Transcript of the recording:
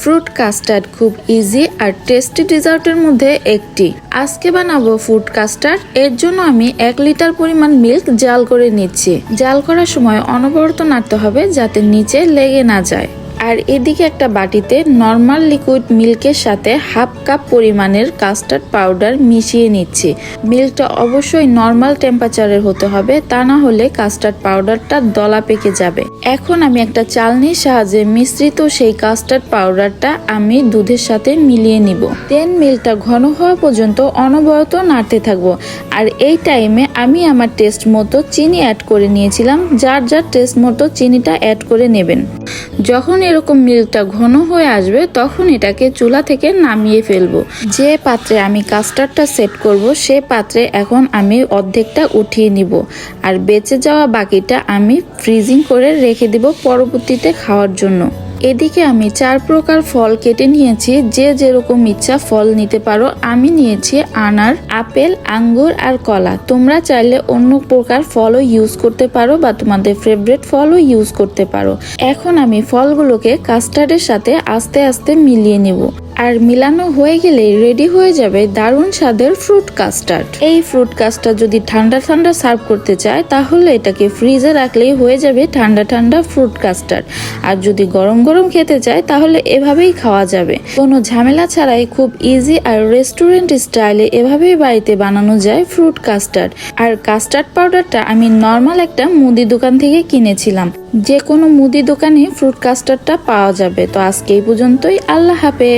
Fruit custard খুব easy আর tasty ডিজার্টের মধ্যে একটি। আজকে বানাবো ফ্রুট কাস্টার্ড। এর জন্য আমি এক লিটার পরিমাণ মিল্ক জাল করে নিচ্ছি। জাল করার সময় অনবরত নাড়তে হবে যাতে নিচে লেগে না যায়। আর এদিকে একটা বাটিতে নর্মাল লিকুইড মিল্কের সাথে হাফ কাপ পরিমাণের কাস্টার্ড পাউডার মিশিয়ে নিচ্ছি। মিল্কটা অবশ্যই নর্মাল টেম্পারেচারের হতে হবে, তা না হলে কাস্টার্ড পাউডারটা দলা পেকে যাবে। এখন আমি একটা চালনির সাহায্যে মিশ্রিত সেই কাস্টার্ড পাউডারটা আমি দুধের সাথে মিলিয়ে নিব। দেন মিল্কটা ঘন হওয়া পর্যন্ত অনবরত নাড়তে থাকব। আর এই টাইমে আমি আমার টেস্ট মতো চিনি অ্যাড করে নিয়েছিলাম, যার যার টেস্ট মতো চিনিটা অ্যাড করে নেবেন। যখন এরকম মিল্কটা ঘন হয়ে আসবে, তখন এটাকে চুলা থেকে নামিয়ে ফেলব। যে পাত্রে আমি কাস্টারটা সেট করব, সে পাত্রে এখন আমি অর্ধেকটা উঠিয়ে নিব। আর বেঁচে যাওয়া বাকিটা আমি ফ্রিজিং করে রেখে দিব পরবর্তীতে খাওয়ার জন্য। এদিকে আমি চার প্রকার ফল কেটে নিয়েছি, যে যেরকম ইচ্ছা ফল নিতে পারো। আমি নিয়েছি আনার, আপেল, আঙ্গুর আর কলা। তোমরা চাইলে অন্য প্রকার ফলও ইউজ করতে পারো বা তোমাদের ফেভারেট ফলও ইউজ করতে পারো। এখন আমি ফলগুলোকে কাস্টার্ডের সাথে আস্তে আস্তে মিলিয়ে নেব। আর মিলানো হয়ে গেলে রেডি হয়ে যাবে দারুণ স্বাদের ফ্রুট কাস্টার্ড এই ফ্রুট কাস্টার্ড যদি ঠান্ডা ঠান্ডা সার্ভ করতে চায়, তাহলে এটাকে ফ্রিজে রাখলেই হয়ে যাবে ঠান্ডা ঠান্ডা ফ্রুট কাস্টার্ড আর যদি গরম গরম খেতে চায়, তাহলে এভাবেই খাওয়া যাবে। কোনো ঝামেলা ছাড়াই খুব ইজি আর রেস্টুরেন্ট স্টাইলে এভাবেই বাড়িতে বানানো যায় ফ্রুট কাস্টার্ড আর কাস্টার্ড পাউডারটা আমি নর্মাল একটা মুদি দোকান থেকে কিনেছিলাম। যে কোনো মুদি দোকানে ফ্রুট কাস্টার্ডটা পাওয়া যাবে। তো আজকে এই পর্যন্তই। আল্লাহ হাফেজ।